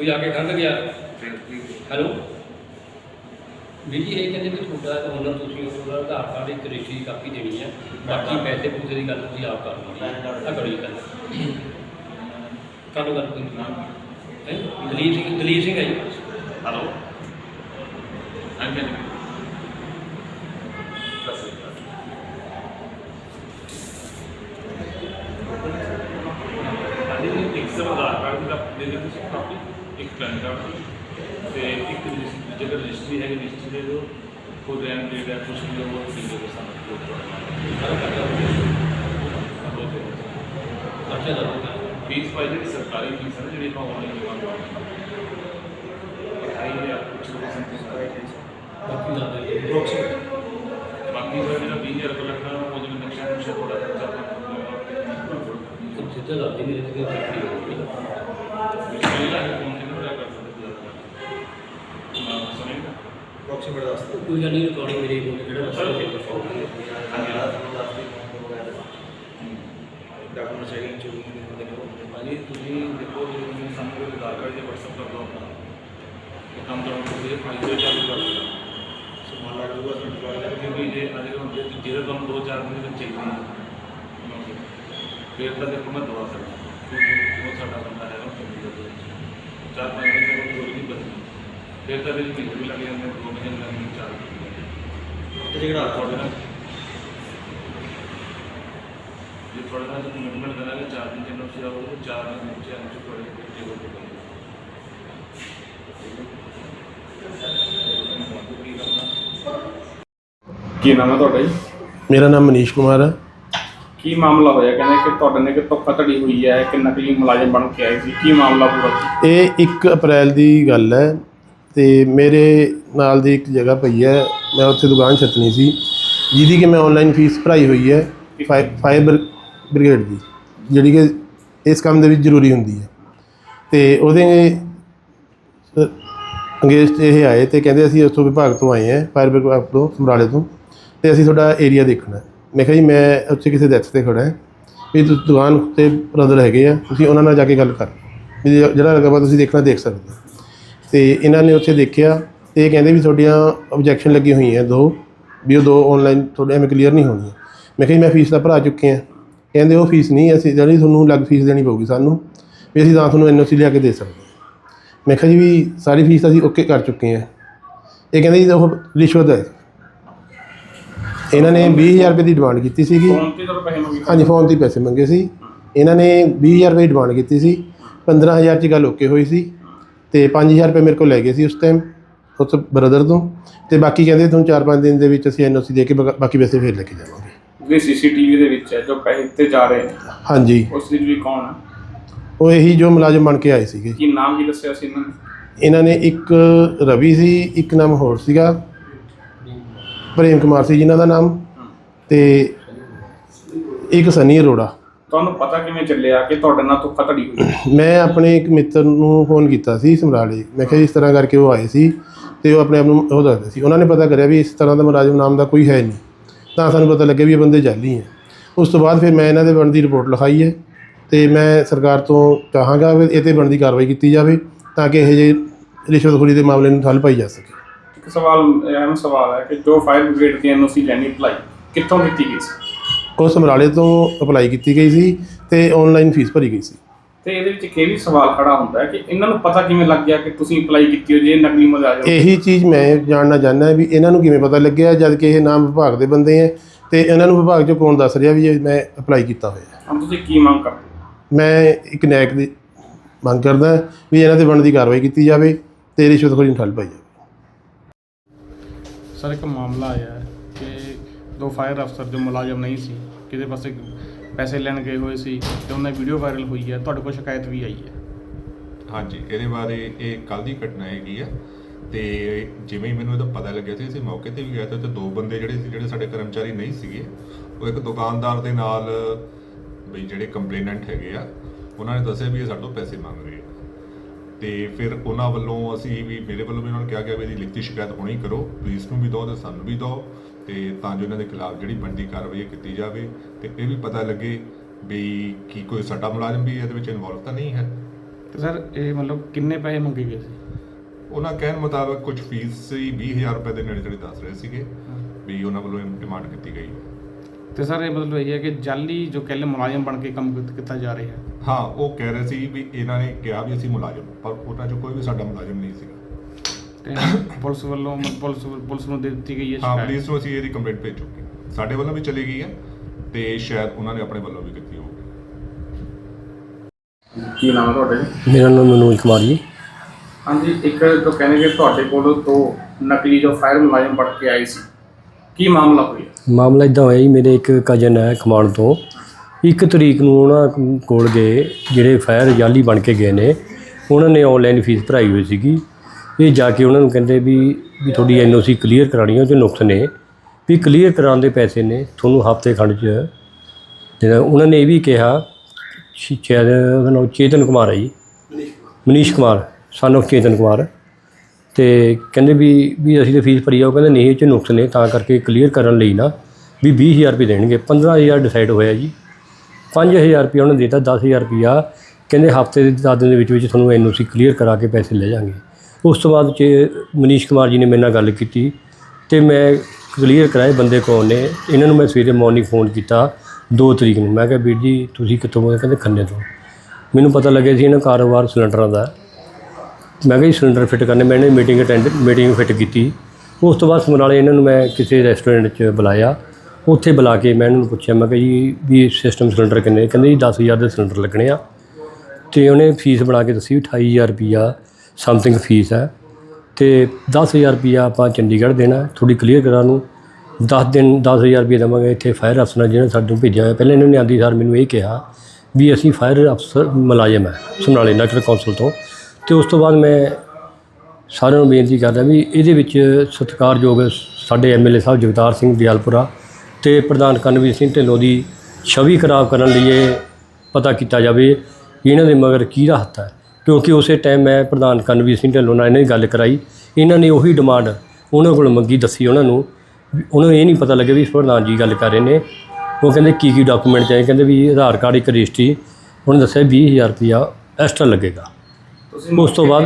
ਕੋਈ ਆ ਕੇ ਠੰਡ ਗਿਆ? ਹੈਲੋ ਵੀਰ ਜੀ ਇਹ ਕਹਿੰਦੇ ਵੀ ਤੁਹਾਡਾ ਓਨਰ ਤੁਸੀਂ ਉਹਦਾ ਆਧਾਰ ਕਾਰਡ ਇੱਕ ਰਜਿਸਟਰੀ ਦੀ ਕਾਪੀ ਦੇਣੀ ਹੈ। ਬਾਕੀ ਪੈਸੇ ਪੂਸੇ ਦੀ ਗੱਲ ਤੁਸੀਂ ਆਪ ਕਰ ਲਓਗੇ ਆ ਕਰੀ ਗੱਲ। ਕਾਹਨੂੰ ਗੱਲ ਕੋਈ ਹੈ? ਦਲੀਪ ਸਿੰਘ ਦਲੀਪ ਸਿੰਘ ਹੈ ਜੀ। ਹੈਲੋ ਹਾਂਜੀ ਹਾਂਜੀ ਇੱਕ ਕਾਰਡ ਦਾ ਦੇ ਦਿਓ ਤੁਸੀਂ ਕਾਪੀ। ਇੱਕ ਪੈਨ ਕਾਰਡ ਦੀ ਤੇ ਇੱਕ ਰਜਿਸ- ਜੇਕਰ ਰਜਿਸਟਰੀ ਹੈਗੀ ਰਜਿਸਟਰੀ ਦੇ ਦਿਓ ਕੋਈ ਰੈਨ ਦੇ ਦਾ ਕੁਛ ਵੀ ਉਹ ਦੇ ਦਿਓ ਸਾਨੂੰ ਕੋਈ ਅੱਛਾ ਦਾ ਫੀਸ ਪਾਈ ਜਿਹੜੀ ਸਰਕਾਰੀ ਫੀਸ ਹੈ ਨਾ ਜਿਹੜੀ ਆਪਾਂ ਆਨਲਾਈਨ ਜਮ੍ਹਾਂ ਕਰਾਉਂਦੇ ਹਾਂ ਆਈ ਹੈ ਕੁਝ ਪਰਸੈਂਟ ਬਾਕੀ ਦਾ ਦੇ ਬਾਕੀ ਸਰ ਜਿਹੜਾ 20000 ਰੁਪਏ ਲੱਗਣਾ ਉਹ ਜਿਵੇਂ ਨਕਸ਼ਾ ਨਕਸ਼ਾ ਥੋੜਾ ਖਰਚਾ ਆਪਣਾ ਸਿੱਧਾ ਦੱਸ ਦੇ ਮੇਰੇ ਤੇ ਚੱਕਰੀ ਹੋਊਗੀ ਬਿਸਮਿਲ੍ਲਾ ਹੈ ਫੋਨ ਤੇ ਨਾ ਕਰ ਸਕਦੇ ਹਾਂ ਸੁਣੇਗਾ ਅਪਰੋਕਸੀਮੇਟ ਦੱਸ ਦਿਓ ਕੋਈ ਗੱਲ ਨਹੀਂ ਰਿਕਾਰਡਿੰਗ ਮੇਰੀ ਕੋਲ ਜਿਹੜਾ ਰਸਤਾ ਤੇ ਪਰਫਾਰਮ ਡਾਕੂਮੈਂਟ ਚੈਕਿੰਗ ਚ ਵੀ ਹੁੰਦੇ ਨੇ ਉਹ। ਹਾਂਜੀ ਤੁਸੀਂ ਦੇਖੋ ਜਿਵੇਂ ਸਾਨੂੰ ਕੋਈ ਆਧਾਰ ਕਾਰਡ ਜਾਂ WhatsApp ਕਰ ਦਿਓ ਆਪਣਾ। ਇਹ ਕੰਮ ਤੁਹਾਨੂੰ ਕੋਈ ਫਾਈਲ ਦੇ ਚਾਲੂ ਕਰ ਦਿਓ। ਸੋ ਮੰਨ ਲਾ ਜੂਗਾ ਕਿਉਂਕਿ ਜੇ ਅੱਜ ਜੇ ਜਿਹੜੇ ਤੁਹਾਨੂੰ ਦੋ ਚਾਰ ਦਿਨ ਦੇ ਵਿੱਚ ਚਾਹੀਦੇ ਨੇ। ਫਿਰ ਤਾਂ ਦੇਖੋ ਮੈਂ ਦਵਾ ਸਕਦਾ ਕਿਉਂਕਿ ਉਹ ਸਾਡਾ ਬੰਦਾ ਹੈ ਉਹ ਚੰਡੀਗੜ੍ਹ ਦੇ ਵਿੱਚ ਚਾਰ ਪੰਜ ਦਿਨ ਤੱਕ ਕੋਈ ਨਹੀਂ ਬਦਲੀ ਫਿਰ ਤਾਂ ਵੀ ਮਹੀਨੇ ਵੀ ਲੱਗ ਜਾਂਦੇ ਨੇ, ਦੋ ਮਹੀਨੇ ਲੱਗ ਜਾਂਦੇ ਨੇ, ਚਾਰ ਮਹੀਨੇ ਲੱਗ ਜਾਂਦੇ ਨੇ। ਤੇ ਜਿਹੜਾ ਤੁਹਾਡੇ ਨਾਲ? ਜੇ ਤੁਹਾਡੇ ਨਾਲ ਕਮਿਟਮੈਂਟ ਕਰਾਂਗੇ ਚਾਰ ਦਿਨ ਜਿੰਨਾ ਤੁਸੀਂ ਆਓਗੇ ਚਾਰ ਦਿਨ ਵਿੱਚ ਅੰਚ ਤੁਹਾਡੇ ਟੇਬਲ ਤੇ ਬੰਦੇ ਕੀ ਨਾਮ ਹੈ ਤੁਹਾਡਾ ਜੀ? ਮੇਰਾ ਨਾਮ ਮਨੀਸ਼ ਕੁਮਾਰ ਹੈ। ਕੀ ਮਾਮਲਾ ਹੋਇਆ? ਕਹਿੰਦੇ ਕਿ ਤੁਹਾਡੇ ਨੇ ਕਿ ਧੋਖਾਧੜੀ ਹੋਈ ਹੈ ਕਿ ਨਕਲੀ ਮੁਲਾਜ਼ਮ ਬਣ ਕੇ ਆਏ ਸੀ। ਕੀ ਮਾਮਲਾ ਪੂਰਾ? ਇਹ 1 ਅਪ੍ਰੈਲ ਦੀ ਗੱਲ ਹੈ। ਤੇ ਮੇਰੇ ਨਾਲ ਦੀ ਇੱਕ ਜਗ੍ਹਾ ਪਈ ਹੈ, ਮੈਂ ਉੱਥੇ ਦੁਕਾਨ ਛੱਤਣੀ ਸੀ, ਜਿਹਦੀ ਕਿ ਮੈਂ ਆਨਲਾਈਨ ਫੀਸ ਭਰਾਈ ਹੋਈ ਹੈ ਫਾਇ- ਫਾਇਰ ਬ੍ਰਿ- ਬ੍ਰਿਗੇਡ ਦੀ, ਜਿਹੜੀ ਕਿ ਇਸ ਕੰਮ ਦੇ ਵਿੱਚ ਜ਼ਰੂਰੀ ਹੁੰਦੀ ਹੈ। ਤੇ ਉਹਦੇ ਅੰਗੇਸਟ ਇਹ ਆਏ ਤੇ ਕਹਿੰਦੇ ਅਸੀਂ ਉਸ ਤੋਂ ਵਿਭਾਗ ਤੋਂ ਆਏ ਹਾਂ ਫਾਇਰ ਵਿਭਾਗ ਤੋਂ, ਸਮਰਾਲੇ ਤੋਂ, ਤੇ ਅਸੀਂ ਤੁਹਾਡਾ ਏਰੀਆ ਦੇਖਣਾ ਮੈਂ ਕਿਹਾ ਜੀ, ਮੈਂ ਉੱਥੇ ਕਿਸੇ ਡੈਥ ਤੇ ਖੜਾ ਹਾਂ, ਵੀ ਤੁਸੀਂ ਦੁਕਾਨ ਤੇ ਬ੍ਰਦਰ ਹੈਗੇ ਆ, ਤੁਸੀਂ ਉਹਨਾਂ ਨਾਲ ਜਾ ਕੇ ਗੱਲ ਕਰ। ਵੀ ਜੇ- ਜਿਹੜਾ ਰਕਬਾ ਤੁਸੀਂ ਦੇਖਣਾ, ਦੇਖ ਸਕਦੇ ਹੋ। ਤੇ ਇਹਨਾਂ ਨੇ ਉੱਥੇ ਦੇਖਿਆ ਤੇ ਇਹ ਕਹਿੰਦੇ ਵੀ ਤੁਹਾਡੀਆਂ ਆਬਜੈਕਸ਼ਨ ਲੱਗੀ ਹੋਈ ਹੈ ਦੋ ਵੀ ਉਹ ਦੋ ਆਨਲਾਈਨ ਤੁਹਾਡੇ ਐਵੇਂ ਕਲੀਅਰ ਨਹੀਂ ਹੋਣੀਆਂ ਮੈਂ ਕਿਹਾ ਮੈਂ ਫੀਸ ਤਾਂ ਭਰਾ ਚੁੱਕੇ ਆ ਕਹਿੰਦੇ ਉਹ ਫੀਸ ਨਹੀਂ ਅਸੀਂ ਜਿਹੜੀ ਤੁਹਾਨੂੰ ਲੱਗ ਫੀਸ ਦੇਣੀ ਪਊਗੀ ਸਾਨੂੰ ਵੀ ਅਸੀਂ ਤਾਂ ਤੁਹਾਨੂੰ ਐਨਓਸੀ ਲਿਆ ਕੇ ਦੇ ਸਕਦੇ ਮੈਂ ਕਿਹਾ ਜੀ ਵੀ ਸਾਰੀ ਫੀਸ ਅਸੀਂ ਓਕੇ ਕਰ ਚੁੱਕੇ ਆ ਇਹ ਕਹਿੰਦੇ ਜੀ ਉਹ ਰਿਸ਼ਵਤ ਹੈ। ਇਹਨਾਂ ਨੇ 20000 ਰੁਪਏ ਦੀ ਡਿਮਾਂਡ ਕੀਤੀ ਸੀਗੀ। ਹਾਂਜੀ ਫੋਨ ਤੇ ਪੈਸੇ ਮੰਗੇ ਸੀ। ਇਹਨਾਂ ਨੇ 20000 ਰੁਪਏ ਦੀ ਡਿਮਾਂਡ ਕੀਤੀ ਸੀ। 15000 ਚ ਗੱਲ ਓਕੇ ਹੋਈ ਸੀ। ਤੇ 5000 ਰੁਪਏ ਮੇਰੇ ਕੋਲ ਲੈ ਗਏ ਸੀ ਉਸ ਟਾਈਮ ਉਸ ਬ੍ਰਦਰ ਤੋਂ। ਤੇ ਬਾਕੀ ਕਹਿੰਦੇ ਤੁਹਾਨੂੰ 4-5 ਦਿਨ ਦੇ ਵਿੱਚ ਅਸੀਂ ਐਨਓਸੀ ਦੇ ਕੇ ਬਾ- ਬਾਕੀ ਪੈਸੇ ਫੇਰ ਲੈ ਕੇ ਜਾਵਾਂਗੇ। ਜਿਹੜੇ ਸੀਸੀਟੀਵੀ ਦੇ ਵਿੱਚ ਹੈ ਜੋ ਪੈਸੇ ਦਿੱਤੇ ਜਾ ਰਹੇ ਨੇ। ਹਾਂਜੀ। ਉਸ ਦੀ ਵੀ ਕੌਣ ਹੈ? ਉਹ ਇਹੀ ਜੋ ਮੁਲਾਜ਼ਮ ਬਣ ਕੇ ਆਏ ਸੀਗੇ। ਕੀ ਨਾਮ ਕੀ ਦੱਸਿਆ ਸੀ ਇਹਨਾਂ ਨੇ? ਇਹਨਾਂ ਨੇ ਇੱਕ ਰਵੀ ਸੀ ਇੱਕ ਨਾਮ ਹੋਰ ਸੀਗਾ। ਪ੍ਰੇਮ ਕੁਮਾਰ ਸੀ ਜਿਨ੍ਹਾਂ ਦਾ ਨਾਮ। ਤੇ ਇੱਕ ਸਨੀ ਅਰੋੜਾ। ਤੁਹਾਨੂੰ ਪਤਾ ਕਿਵੇਂ ਚੱਲਿਆ ਕਿ ਤੁਹਾਡੇ ਨਾਲ ਧੋਖਾਧੜੀ ਹੋਈ? ਮੈਂ ਆਪਣੇ ਇੱਕ ਮਿੱਤਰ ਨੂੰ ਫੋਨ ਕੀਤਾ ਸੀ ਸਮਰਾਲੇ। ਮੈਂ ਕਿਹਾ ਇਸ ਤਰ੍ਹਾਂ ਕਰਕੇ ਉਹ ਆਏ ਸੀ ਤੇ ਉਹ ਆਪਣੇ ਆਪ ਨੂੰ ਉਹ ਦੱਸਦੇ ਸੀ। ਉਹਨਾਂ ਨੇ ਪਤਾ ਕਰਿਆ ਵੀ ਇਸ ਤਰ੍ਹਾਂ ਦਾ ਮੁਲਾਜ਼ਮ ਨਾਮ ਦਾ ਕੋਈ ਹੈ ਨਹੀਂ। ਤਾਂ ਸਾਨੂੰ ਪਤਾ ਲੱਗਿਆ ਵੀ ਇਹ ਬੰਦੇ ਜਾਲੀ ਹੈ। ਉਸ ਤੋਂ ਬਾਅਦ ਫਿਰ ਮੈਂ ਇਹਨਾਂ ਦੇ ਬਣਦੀ ਰਿਪੋਰਟ ਲਿਖਾਈ ਹੈ ਤੇ ਮੈਂ ਸਰਕਾਰ ਤੋਂ ਚਾਹਾਂਗਾ ਵੀ ਇਹ 'ਤੇ ਬਣਦੀ ਕਾਰਵਾਈ ਕੀਤੀ ਜਾਵੇ ਤਾਂ ਕਿ ਇਹ ਜਿਹੇ ਰਿਸ਼ਵਤਖੋਰੀ ਦੇ ਮਾਮਲੇ ਨੂੰ ਹੱਲ ਪਾਈ ਜਾ ਸਕੇ। ਇੱਕ ਸਵਾਲ ਅਹਿਮ ਸਵਾਲ ਹੈ ਕਿ ਜੋ ਫਾਇਰ ਬ੍ਰਿਗੇਡ ਦੀ ਐਨਓਸੀ ਲੈਣੀ ਅਪਲਾਈ ਕਿੱਥੋਂ ਕੀਤੀ ਗਈ ਸੀ? ਉਹ ਸਮਰਾਲੇ ਤੋਂ ਅਪਲਾਈ ਕੀਤੀ ਗਈ ਸੀ ਤੇ ਆਨਲਾਈਨ ਫੀਸ ਭਰੀ ਗਈ ਸੀ। ਤੇ ਇਹਦੇ ਵਿੱਚ ਵੀ ਸਵਾਲ ਖੜਾ ਹੁੰਦਾ ਹੈ ਕਿ ਇਹਨਾਂ ਨੂੰ ਪਤਾ ਕਿਵੇਂ ਲੱਗ ਗਿਆ ਕਿ ਤੁਸੀਂ ਅਪਲਾਈ ਕੀਤੀ ਹੋ ਜੇ ਇਹ ਨਕਲੀ ਮੁਲਾਜ਼ਮ ਇਹੀ ਚੀਜ਼ ਮੈਂ ਜਾਣਨਾ ਚਾਹੁੰਦਾ ਵੀ ਇਹਨਾਂ ਨੂੰ ਕਿਵੇਂ ਪਤਾ ਲੱਗਿਆ ਜਦ ਕਿ ਇਹ ਨਾਮ ਵਿਭਾਗ ਦੇ ਬੰਦੇ ਹੈ ਤੇ ਇਹਨਾਂ ਨੂੰ ਵਿਭਾਗ ਚੋਂ ਕੌਣ ਦੱਸ ਰਿਹਾ ਵੀ ਇਹ ਮੈਂ ਅਪਲਾਈ ਕੀਤਾ ਹੋਇਆ। ਹੈ। ਹੁਣ ਤੁਸੀਂ ਕੀ ਮੰਗ ਕਰਦੇ ਹੋ? ਮੈਂ ਇੱਕ ਨੈਕ ਦੀ ਮੰਗ ਕਰਦਾ ਵੀ ਇਹਨਾਂ ਤੇ ਬਣਦੀ ਕਾਰਵਾਈ ਕੀਤੀ ਜਾਵੇ ਤੇ ਰਿਸ਼ਵਤਖੋਰੀ ਨੂੰ ਠੱਲ ਪਾਈ ਜਾਵੇ। ਸਰ ਇੱਕ ਮਾਮਲਾ ਆਇਆ ਹੈ। ਦੋ ਫਾਇਰ ਅਫਸਰ ਜੋ ਮੁਲਾਜ਼ਮ ਨਹੀਂ ਸੀ ਕਿਤੇ ਪਾਸੇ ਪੈਸੇ ਲੈਣ ਗਏ ਹੋਏ ਸੀ ਤੇ ਉਹਨਾਂ ਦੀ ਵੀਡੀਓ ਵਾਇਰਲ ਹੋਈ ਹੈ, ਤੁਹਾਡੇ ਕੋਲ ਸ਼ਿਕਾਇਤ ਵੀ ਆਈ ਹੈ। ਹਾਂਜੀ, ਇਹਦੇ ਬਾਰੇ ਇਹ ਕੱਲ ਦੀ ਘਟਨਾ ਹੈਗੀ ਆ ਤੇ ਜਿਵੇਂ ਹੀ ਮੈਨੂੰ ਇਹਦਾ ਪਤਾ ਲੱਗਿਆ ਸੀ ਅਸੀਂ ਮੌਕੇ ਤੇ ਵੀ ਗਏ ਤੇ ਦੋ ਬੰਦੇ ਜਿਹੜੇ ਸੀ, ਜਿਹੜੇ ਸਾਡੇ ਕਰਮਚਾਰੀ ਨਹੀਂ ਸੀਗੇ, ਉਹ ਇੱਕ ਦੁਕਾਨਦਾਰ ਦੇ ਨਾਲ ਵੀ ਜਿਹੜੇ ਕੰਪਲੇਨੈਂਟ ਹੈਗੇ ਆ, ਉਹਨਾਂ ਨੇ ਦੱਸਿਆ ਵੀ ਇਹ ਸਾਡੇ ਤੋਂ ਪੈਸੇ ਮੰਗ ਰਹੇ ਆ। ਤੇ ਫਿਰ ਉਹਨਾਂ ਵੱਲੋਂ ਅਸੀਂ ਵੀ ਮੇਰੇ ਵੱਲੋਂ ਵੀ ਉਹਨਾਂ ਨੂੰ ਕਿਹਾ ਗਿਆ ਵੀ ਇਹਦੀ ਲਿਖਤੀ ਸ਼ਿਕਾਇਤ ਹੋਣੀ ਕਰੋ, ਪੁਲਿਸ ਨੂੰ ਵੀ ਦਿਓ ਤੇ ਸਾਨੂੰ ਵੀ ਦਿਓ। ਤੇ ਤਾਂ ਜੋ ਇਹਨਾਂ ਦੇ ਖਿਲਾਫ ਜਿਹੜੀ ਬਣਦੀ ਕਾਰਵਾਈ ਕੀਤੀ ਜਾਵੇ ਤੇ ਇਹ ਵੀ ਪਤਾ ਲੱਗੇ ਵੀ ਕੀ ਕੋਈ ਸਾਡਾ ਮੁਲਾਜ਼ਮ ਵੀ ਇਹਦੇ ਵਿੱਚ ਇਨਵੋਲਵ ਤਾਂ ਨਹੀਂ ਹੈ। ਤੇ ਸਰ ਇਹ ਮਤਲਬ ਕਿੰਨੇ ਪੈਸੇ ਮੰਗੇ ਗਏ ਸੀ? ਉਹਨਾਂ ਕਹਿਣ ਮੁਤਾਬਕ ਕੁਝ ਫੀਸ ਸੀ 20000 ਰੁਪਏ ਦੇ ਨੇੜੇ ਤੇੜੇ ਦੱਸ ਰਹੇ ਸੀਗੇ ਵੀ ਉਹਨਾਂ ਵੱਲੋਂ ਡਿਮਾਂਡ ਕੀਤੀ ਗਈ। ਤੇ ਸਰ ਇਹ ਮਤਲਬ ਇਹ ਹੈ ਕਿ ਜਾਲੀ ਜੋ ਕੱਲ ਮੁਲਾਜ਼ਮ ਬਣ ਕੇ ਕੰਮ ਕੀਤ- ਕੀਤਾ ਜਾ ਰਿਹਾ ਹੈ। ਹਾਂ ਉਹ ਕਹਿ ਰਹੇ ਸੀ ਵੀ ਇਹਨਾਂ ਨੇ ਕਿਹਾ ਵੀ ਅਸੀਂ ਮੁਲਾਜ਼ਮ ਪਰ ਉਹਨਾਂ ਚੋਂ ਕੋਈ ਵੀ ਸਾਡਾ ਮੁਲਾਜ਼ਮ ਨਹੀਂ ਸੀਗਾ। ਤੇ ਪੁਲਿਸ ਵੱਲੋਂ ਪੁਲਿਸ ਪੁਲਿਸ ਨੂੰ ਦੇ ਦਿੱਤੀ ਗਈ ਹੈ ਹਾਂ ਪੁਲਿਸ ਨੂੰ ਅਸੀਂ ਇਹਦੀ ਕੰਪਲੇਂਟ ਭੇਜ ਚੁੱਕੇ ਹਾਂ। ਸਾਡੇ ਵੱਲੋਂ ਵੀ ਚਲੀ ਗਈ ਹੈ ਤੇ ਸ਼ਾਇਦ ਉਹਨਾਂ ਨੇ ਆਪਣੇ ਵੱਲੋਂ ਵੀ ਕੀਤੀ ਹੋਊਗੀ ਕੀ ਨਾਮ ਹੈ ਤੁਹਾਡਾ ਜੀ? ਮੇਰਾ ਨਾਮ ਮਨੋਜ ਕੁਮਾਰ ਜੀ। ਹਾਂਜੀ ਇੱਕ ਤੋਂ ਕਹਿੰਦੇ ਕਿ ਤੁਹਾਡੇ ਕੋਲ ਤੋਂ ਨਕਲੀ ਜੋ ਫਾਇਰ ਮੁਲਾਜ਼ਮ ਪੜ ਕੇ ਆਏ ਸੀ। ਕੀ ਮਾਮਲਾ ਹੋਇਆ? ਮਾਮਲਾ ਇਦਾਂ ਹੋਇਆ ਜੀ ਮੇਰੇ ਇੱਕ ਕਜ਼ਨ ਹੈ ਖਮਾਣ ਤੋਂ। ਇੱਕ ਤਰੀਕ ਨੂੰ ਉਹਨਾਂ ਕੋਲ ਗਏ ਜਿਹੜੇ ਫਾਇਰ ਜਾਲੀ ਬਣ ਕੇ ਗਏ ਨੇ। ਉਹਨਾਂ ਨੇ ਆਨਲਾਈਨ ਫੀਸ ਭਰਾਈ ਹੋਈ ਸੀਗੀ। ਇਹ ਜਾ ਕੇ ਉਹਨਾਂ ਨੂੰ ਕਹਿੰਦੇ ਵੀ ਵੀ ਤੁਹਾਡੀ ਐਨਓਸੀ ਕਲੀਅਰ ਕਰਾਣੀ ਹੈ ਉਹ 'ਚ ਨੁਕਸ ਨੇ। ਵੀ ਕਲੀਅਰ ਕਰਾਉਣ ਦੇ ਪੈਸੇ ਨੇ, ਤੁਹਾਨੂੰ ਹਫ਼ਤੇ ਖੰਡ 'ਚ। ਜਿਹੜਾ ਉਹਨਾਂ ਨੇ ਇਹ ਵੀ ਕਿਹਾ ਸ਼ਾਇਦ ਉਹਦਾ ਨਾਮ ਚੇਤਨ ਕੁਮਾਰ ਹੈ ਜੀ। ਮਨੀਸ਼ ਕੁਮਾਰ ਸਾਨੂੰ ਚੇਤਨ ਕੁਮਾਰ। ਤੇ ਕਹਿੰਦੇ ਵੀ ਵੀ ਅਸੀਂ ਤਾਂ ਫੀਸ ਭਰੀ ਆ, ਉਹ ਕਹਿੰਦੇ ਨਹੀਂ, ਇਹ ਚ ਨੁਕਸ ਨੇ, ਤਾਂ ਕਰਕੇ ਕਲੀਅਰ ਕਰਨ ਲਈ ਨਾ। ਵੀ 20000 ਰੁਪਏ ਦੇਣਗੇ 15000 ਡਿਸਾਈਡ ਹੋਇਆ ਜੀ। 5000 ਰੁਪਏ ਉਹਨਾਂ ਨੇ ਦਿੱਤਾ 10000 ਰੁਪਿਆ ਕਹਿੰਦੇ ਹਫ਼ਤੇ ਦੇ 10 ਦਿਨ ਦੇ ਵਿੱਚ ਵਿੱਚ ਤੁਹਾਨੂੰ ਐਨਓਸੀ ਕਲੀਅਰ ਕਰਾ ਕੇ ਪੈਸੇ ਲੈ ਜਾਾਂਗੇ ਉਸ ਤੋਂ ਬਾਅਦ ਚ ਮਨੀਸ਼ ਕੁਮਾਰ ਜੀ ਨੇ ਮੇਰੇ ਨਾਲ ਗੱਲ ਕੀਤੀ ਤੇ ਮੈਂ ਕਲੀਅਰ ਕਰਾਏ ਬੰਦੇ ਕੌਣ ਨੇ। ਇਹਨਾਂ ਨੂੰ ਮੈਂ ਸਵੇਰੇ ਮਾਰਨਿੰਗ ਫੋਨ ਕੀਤਾ 2 ਤਰੀਕ ਨੂੰ। ਮੈਂ ਕਿਹਾ, ਵੀਰ ਜੀ, ਤੁਸੀਂ ਕਿੱਥੋਂ ਬੋਲਦੇ ਕਹਿੰਦੇ, ਖੰਨੇ ਤੋਂ। ਮੈਨੂੰ ਪਤਾ ਲੱਗਿਆ ਸੀ ਇਹਨਾਂ ਕਾਰੋਬਾਰ ਸਿਲੰਡਰਾਂ ਦਾ। ਮੈਂ ਕਿਹਾ ਜੀ ਸਿਲੰਡਰ ਫਿੱਟ ਕਰਨੇ। ਮੈਂ ਇਹਨਾਂ ਮੀਟਿੰਗ ਅਟੈਂਡ ਮੀਟਿੰਗ ਫਿੱਟ ਕੀਤੀ। ਉਸ ਤੋਂ ਬਾਅਦ ਸਮਰਾਲੇ ਇਹਨਾਂ ਨੂੰ ਮੈਂ ਕਿਸੇ ਰੈਸਟੋਰੈਂਟ 'ਚ ਬੁਲਾਇਆ। ਉੱਥੇ ਬੁਲਾ ਕੇ ਮੈਂ ਇਹਨਾਂ ਨੂੰ ਪੁੱਛਿਆ, ਮੈਂ ਕਿਹਾ, ਜੀ, ਵੀ ਸਿਸਟਮ ਸਿਲੰਡਰ ਕਿੰਨੇ? ਕਹਿੰਦੇ, ਜੀ 10000 ਦੇ ਸਿਲੰਡਰ ਲੱਗਣੇ ਆ। ਤੇ ਉਹਨੇ ਫੀਸ ਬਣਾ ਕੇ ਦੱਸੀ, ਵੀ 28000 ਰੁਪਿਆ ਸਮਥਿੰਗ ਫੀਸ ਹੈ। ਤੇ 10000 ਰੁਪਿਆ ਆਪਾਂ ਚੰਡੀਗੜ੍ਹ ਦੇਣਾ ਥੋੜੀ ਕਲੀਅਰ ਕਰਾ ਨੂੰ 10 ਦਿਨ 10000 ਰੁਪਏ ਦੇਵਾਂਗੇ ਇੱਥੇ ਫਾਇਰ ਅਫਸਰ ਨੇ ਜਿਹਨੇ ਸਾਨੂੰ ਭੇਜਿਆ ਹੋਇਆ। ਪਹਿਲਾਂ ਇਹਨਾਂ ਨੇ ਆਂਦੀ ਸਰ ਮੈਨੂੰ ਇਹ ਕਿਹਾ ਵੀ ਅਸੀਂ ਫਾਇਰ ਅਫਸਰ ਮੁਲਾਜ਼ਮ ਹੈ, ਸਮਰਾਲੇ ਨਗਰ ਕੌਂਸਲ ਤੋਂ। ਤੇ ਉਸ ਤੋਂ ਬਾਅਦ ਮੈਂ ਸਾਰਿਆਂ ਨੂੰ ਬੇਨਤੀ ਕਰਦਾ ਵੀ ਇਹਦੇ ਵਿੱਚ ਸਤਿਕਾਰਯੋਗ ਸਾਡੇ ਐਮਐਲਏ ਸਾਹਿਬ ਜਗਤਾਰ ਸਿੰਘ ਦਿਆਲਪੁਰਾ ਤੇ ਪ੍ਰਧਾਨ ਕਰਨਵੀਰ ਸਿੰਘ ਢਿੱਲੋਂ ਦੀ ਛਵੀ ਖਰਾਬ ਕਰਨ ਲਈ ਇਹ ਪਤਾ ਕੀਤਾ ਜਾਵੇ ਵੀ ਇਹਨਾਂ ਦੇ ਮਗਰ ਕੀ ਹੱਥ ਹੈ। ਕਿਉਂਕਿ ਉਸੇ ਟਾਈਮ ਮੈਂ ਪ੍ਰਧਾਨ ਕਰਨਵੀਰ ਸਿੰਘ ਢਿੱਲੋਂ ਨਾਲ ਇਹਨਾਂ ਦੀ ਗੱਲ ਕਰਾਈ। ਇਹਨਾਂ ਨੇ ਉਹੀ ਡਿਮਾਂਡ ਉਹਨਾਂ ਕੋਲ ਮੰਗੀ ਦੱਸੀ ਉਹਨਾਂ ਨੂੰ। ਉਹਨਾਂ ਨੂੰ ਇਹ ਨਹੀਂ ਪਤਾ ਲੱਗਿਆ ਵੀ ਪ੍ਰਧਾਨ ਜੀ ਗੱਲ ਕਰ ਰਹੇ ਨੇ। ਉਹ ਕਹਿੰਦੇ ਕੀ ਕੀ ਡਾਕੂਮੈਂਟ ਚਾਹੀਦੇ? ਕਹਿੰਦੇ ਵੀ ਆਧਾਰ ਕਾਰਡ ਇੱਕ ਰਜਿਸਟਰੀ। ਉਹਨੇ ਦੱਸਿਆ 20000 ਰੁਪਇਆ ਐਕਸਟਰਾ ਲੱਗੇਗਾ। ਉਸ ਤੋਂ ਬਾਅਦ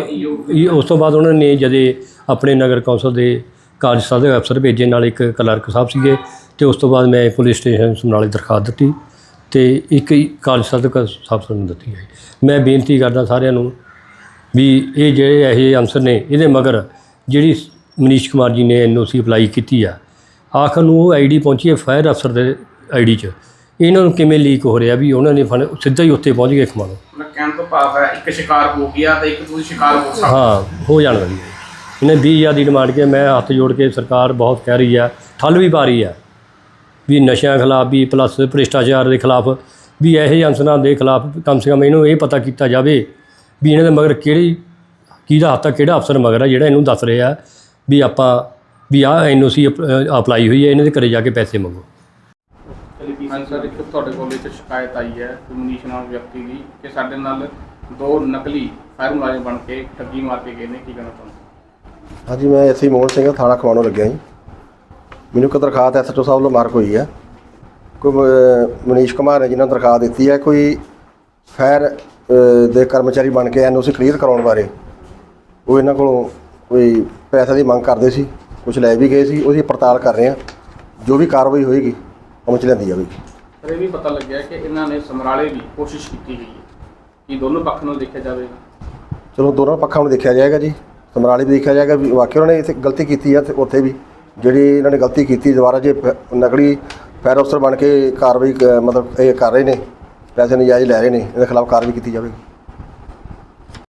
ਇਹ- ਉਸ ਤੋਂ ਬਾਅਦ ਉਹਨਾਂ ਨੇ ਜਦੇ ਆਪਣੇ ਨਗਰ ਕੌਂਸਲ ਦੇ ਕਾਰਜ ਸਾਧਕ ਅਫਸਰ ਭੇਜੇ ਨਾਲ ਇੱਕ ਕਲਰਕ ਸਾਹਿਬ ਸੀਗੇ। ਤੇ ਉਸ ਤੋਂ ਬਾਅਦ ਮੈਂ ਪੁਲਿਸ ਸਟੇਸ਼ਨ ਸਮਰਾਲੇ ਦਰਖਾਸਤ ਦਿੱਤੀ। ਤੇ ਇੱਕ ਹੀ ਕਾਰਜ ਸਾਧਕ ਅਫਸਰ ਨੂੰ ਦਿੱਤੀ ਹੈ ਮੈਂ ਬੇਨਤੀ ਕਰਦਾ ਸਾਰਿਆਂ ਨੂੰ ਵੀ ਇਹ ਜਿਹੜੇ ਇਹੋ ਜਿਹੇ ਅਨਸਰ ਨੇ ਇਹਦੇ ਮਗਰ ਜਿਹੜੀ ਮਨੀਸ਼ ਕੁਮਾਰ ਜੀ ਨੇ ਐਨਓਸੀ ਅਪਲਾਈ ਕੀਤੀ ਆ ਆਖਰ ਨੂੰ ਉਹ ਆਈਡੀ ਪਹੁੰਚੀ ਹੈ ਫਾਇਰ ਅਫਸਰ ਦੇ ਆਈਡੀ 'ਚ। ਇਹਨਾਂ ਨੂੰ ਕਿਵੇਂ ਲੀਕ ਹੋ ਰਿਹਾ ਵੀ ਉਹਨਾਂ ਨੇ ਸਿੱਧਾ ਹੀ ਉੱਥੇ ਪਹੁੰਚ ਗਏ ਖਮਾਣੋ। ਮੈਂ ਕਹਿਣ ਤੋਂ ਭਾਵ ਹੈ ਇੱਕ ਸ਼ਿਕਾਰ ਹੋ ਗਿਆ ਤੇ ਇੱਕ ਤੁਸੀਂ ਸ਼ਿਕਾਰ ਹੋ ਸਕਦੇ। ਹਾਂ ਹੋ ਜਾਣ ਵਾਲੀ ਹੈ। ਇਹਨੇ 20000 ਦੀ ਡਿਮਾਂਡ ਕੇ ਮੈਂ ਹੱਥ ਜੋੜ ਕੇ ਸਰਕਾਰ ਬਹੁਤ ਕਹਿ ਰਹੀ ਹੈ ਠੱਲ ਵੀ ਪਾ ਰਹੀ ਹੈ। ਵੀ ਨਸ਼ਿਆਂ ਖਿਲਾਫ ਵੀ ਪਲੱਸ ਭ੍ਰਿਸ਼ਟਾਚਾਰ ਦੇ ਖਿਲਾਫ ਵੀ ਇਹੋ ਜਿਹੇ ਅਨਸਰਾਂ ਦੇ ਖਿਲਾਫ ਕਮ ਸੇ ਕਮ ਇਹਨੂੰ ਇਹ ਪਤਾ ਕੀਤਾ ਜਾਵੇ ਵੀ ਇਹਨਾਂ ਦੇ ਮਗਰ ਕਿਹੜੀ ਕਿਹਦਾ ਹੱਥ ਆ ਕਿਹੜਾ ਅਫਸਰ ਮਗਰ ਆ ਜਿਹੜਾ ਇਹਨੂੰ ਦੱਸ ਰਿਹਾ ਵੀ ਆਪਾਂ ਵੀ ਆਹ ਐਨਓਸੀ ਅਪਲਾਈ ਹੋਈ ਹੈ ਇਹਨਾਂ ਦੇ ਘਰੇ ਜਾ ਕੇ ਪੈਸੇ ਮੰਗੋ। ਹਾਂਜੀ ਸਰ ਇੱਕ ਤੁਹਾਡੇ ਕੋਲ ਇੱਕ ਸ਼ਿਕਾਇਤ ਆਈ ਹੈ ਮਨੀਸ਼ ਨਾਮ ਵਿਅਕਤੀ ਦੀ ਕਿ ਸਾਡੇ ਨਾਲ ਦੋ ਨਕਲੀ ਫਾਇਰ ਮੁਲਾਜ਼ਮ ਬਣ ਕੇ ਠੱਗੀ ਮਾਰ ਕੇ ਗਏ ਨੇ ਕੀ ਕਹਿਣਾ ਤੁਹਾਨੂੰ ਹਾਂਜੀ ਮੈਂ ਐਸੀ ਮੋਹਨ ਸਿੰਘ ਥਾਣਾ ਖਵਾਣੋਂ ਲੱਗਿਆ ਜੀ। ਮੈਨੂੰ ਇੱਕ ਦਰਖਾਸਤ ਐਸਐਚਓ ਸਾਹਿਬ ਵੱਲੋਂ ਮਾਰਕ ਹੋਈ ਹੈ। ਕੋਈ ਮਨੀਸ਼ ਕੁਮਾਰ ਨੇ ਜਿਹਨਾਂ ਦਰਖਾਸਤ ਦਿੱਤੀ ਹੈ ਕੋਈ ਫਾਇਰ ਦੇ ਕਰਮਚਾਰੀ ਬਣ ਕੇ ਐਨਓਸੀ ਕਲੀਅਰ ਕਰਾਉਣ ਬਾਰੇ ਉਹ ਇਹਨਾਂ ਕੋਲੋਂ ਕੋਈ ਪੈਸੇ ਦੀ ਮੰਗ ਕਰਦੇ ਸੀ ਕੁਝ ਲੈ ਵੀ ਗਏ ਸੀ ਉਹਦੀ ਪੜਤਾਲ ਕਰ ਰਹੇ ਹਾਂ। ਜੋ ਵੀ ਕਾਰਵਾਈ ਹੋਏਗੀ ਉਹ ਚ ਲੈਂਦੀ ਜਾਵੇਗੀ ਪਰ ਇਹ ਵੀ ਪਤਾ ਲੱਗਿਆ ਕਿ ਇਹਨਾਂ ਨੇ ਸਮਰਾਲੇ ਵੀ ਕੋਸ਼ਿਸ਼ ਕੀਤੀ ਗਈ ਹੈ ਕਿ ਦੋਨੋਂ ਪੱਖ ਨੂੰ ਦੇਖਿਆ ਜਾਵੇਗਾ। ਚਲੋ ਦੋਨੋਂ ਪੱਖਾਂ ਨੂੰ ਦੇਖਿਆ ਜਾਏਗਾ ਜੀ। ਸਮਰਾਲੇ ਵੀ ਦੇਖਿਆ ਜਾਏਗਾ ਵੀ ਵਾਕਿਆ ਉਹਨਾਂ ਨੇ ਇੱਥੇ ਗਲਤੀ ਕੀਤੀ ਹੈ ਤੇ ਉੱਥੇ ਵੀ। ਜਿਹੜੀ ਇਹਨਾਂ ਨੇ ਗਲਤੀ ਕੀਤੀ, ਦੁਬਾਰਾ ਜੇ ਪ- ਨਕਲੀ ਫਾਇਰ ਅਫਸਰ ਬਣ ਕੇ ਕਾਰਵਾਈ ਕ- ਮਤਲਬ ਇਹ ਕਰ ਰਹੇ ਨੇ, ਪੈਸੇ ਨਜਾਇਜ਼ ਲੈ ਰਹੇ ਨੇ, ਇਹਦੇ ਖਿਲਾਫ ਕਾਰਵਾਈ ਕੀਤੀ ਜਾਵੇਗੀ।